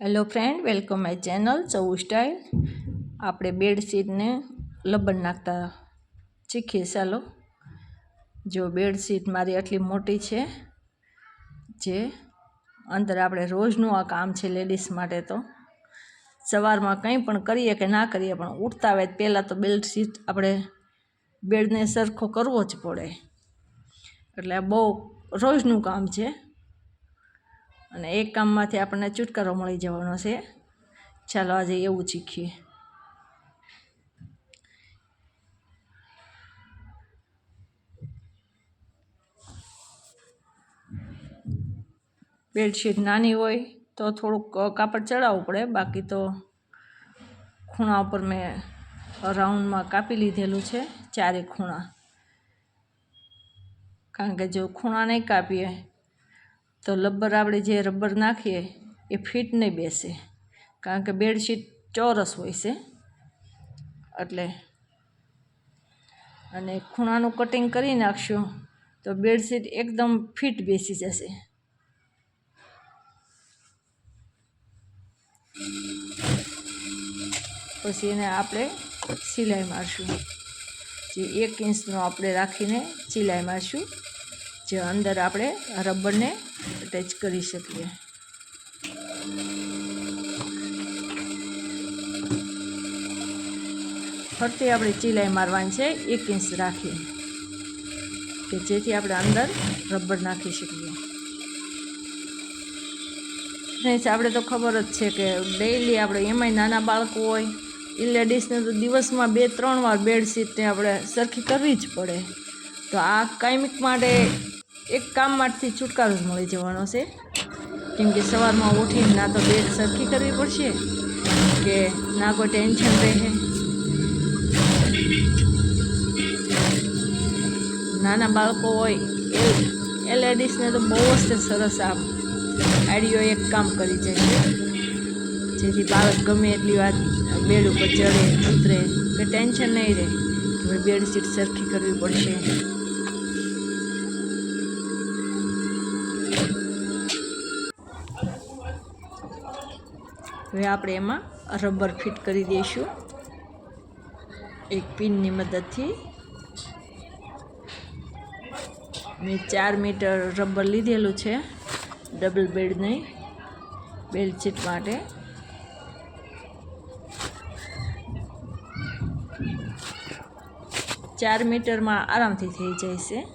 Hello friend welcome my channel ચૌ style આપણે બેડશીટને લબન નાખતા શીખીએ, ચાલો. જો બેડશીટ મારી આટલી મોટી છે, જે અંદર આપણે રોજનું આ કામ છે લેડીઝ માટે તો. સવારમાં કંઈ પણ કરીએ કે ના કરીએ, પણ ઉઠતા હોય પહેલાં તો બેડશીટ આપણે બેડને સરખો કરવો જ પડે. એટલે બહુ રોજનું કામ છે. અને એક કામમાંથી આપણને છુટકારો મળી જવાનો છે. ચાલો આજે એવું શીખીએ. બેડશીટ નાની હોય તો થોડુંક કાપડ ચડાવવું પડે, બાકી તો ખૂણા ઉપર મેં રાઉન્ડમાં કાપી લીધેલું છે ચારે ખૂણા. કારણ કે જો ખૂણા નહીં કાપીએ તો લબ્બર આપણે જે રબર નાખીએ, એ ફિટ નહીં બેસે. કારણ કે બેડશીટ ચોરસ હોય છે. એટલે અને ખૂણાનું કટિંગ કરી નાખશું, તો બેડશીટ એકદમ ફિટ બેસી જશે. પછી એને આપણે સિલાઈ મારશું. જે એક ઇંચનો આપણે રાખીને સિલાઈ મારશું, જે અંદર આપણે રબરને અટેચ કરી શકીએ. ફરતી આપણે ચીલાઈ મારવાની છે, એક ઇંચ રાખી કે જેથી આપણે અંદર રબર નાખી શકીએ. ફ્રેન્ડ્સ, આપણે તો ખબર જ છે કે ડેઈલી આપણે એમાંય નાના બાળકો હોય, એ લેડીઝને તો દિવસમાં બે, ત્રણ વાર બેડશીટને આપણે સરખી કરવી જ પડે. તો આ કાયમિક માટે એક કામમાંથી છુટકારો જ મળી જવાનો છે. કેમ કે સવારમાં ઉઠીને ના તો બેડ સરખી કરવી પડશે કે ના કોઈ ટેન્શન રહે. નાના બાળકો હોય, એ એ લેડીઝને તો બહુ જ સરસ આ આઈડિયો એક કામ કરી જાય છે. જેથી બાળક ગમે એટલી વાત બેડ ઉપર ચડે, ઉતરે, કે ટેન્શન નહીં રહે ભાઈ બેડશીટ સરખી કરવી પડશે. હવે આપણે એમાં રબર ફિટ કરી દઈશું. એક પિનની મદદથી. મેં ચાર મીટર રબર લીધેલું છે. ડબલ બેડની બેડશીટ માટે. ચાર મીટરમાં આરામથી થઈ જાય છે.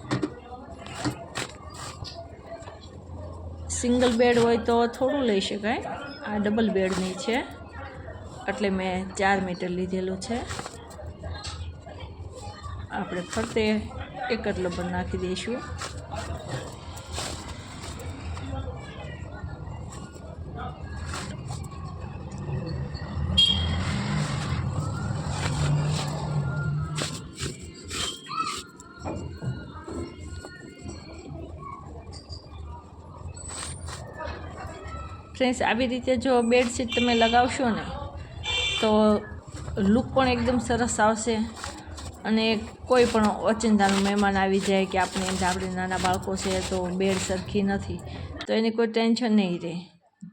સિંગલ બેડ હોય તો થોડું લઈ શકાય. આ ડબલ બેડની છે. એટલે મેં ચાર મીટર લીધેલું છે. આપણે ફરતે એક જ લબર નાખી દઈશું. ફ્રેન્ડ્સ આવી રીતે જો બેડશીટ તમે લગાવશો ને, તો લુક પણ એકદમ સરસ આવશે અને કોઈ પણ ઓચિંતાનું મહેમાન આવી જાય કે આપણે એમ આપણે નાના બાળકો છે તો બેડ સરખી નથી, તો એની કોઈ ટેન્શન નહીં રહે.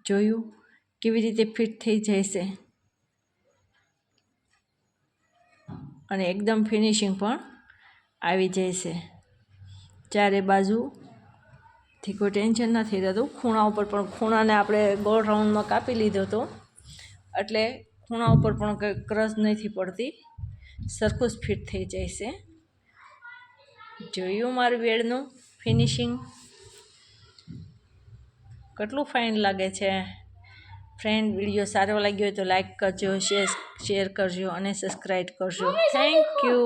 જોયું કેવી રીતે ફિટ થઈ જશે? અને એકદમ ફિનિશિંગ પણ આવી જશે. ચારે બાજુ થી કોઈ ટેન્શન નથી થતું ખૂણા ઉપર પણ, ખૂણાને આપણે ગોળ રાઉન્ડમાં કાપી લીધો હતો એટલે ખૂણા ઉપર પણ કંઈ ક્રશ નથી પડતી. સરખું જ ફિટ થઈ જાય છે. જોયું મારું બેડનું ફિનિશિંગ કેટલું ફાઇન લાગે છે. ફ્રેન્ડ વીડિયો સારો લાગ્યો હોય તો લાઈક કરજો શેર શેર કરજો અને સબસ્ક્રાઈબ કરજો. Thank you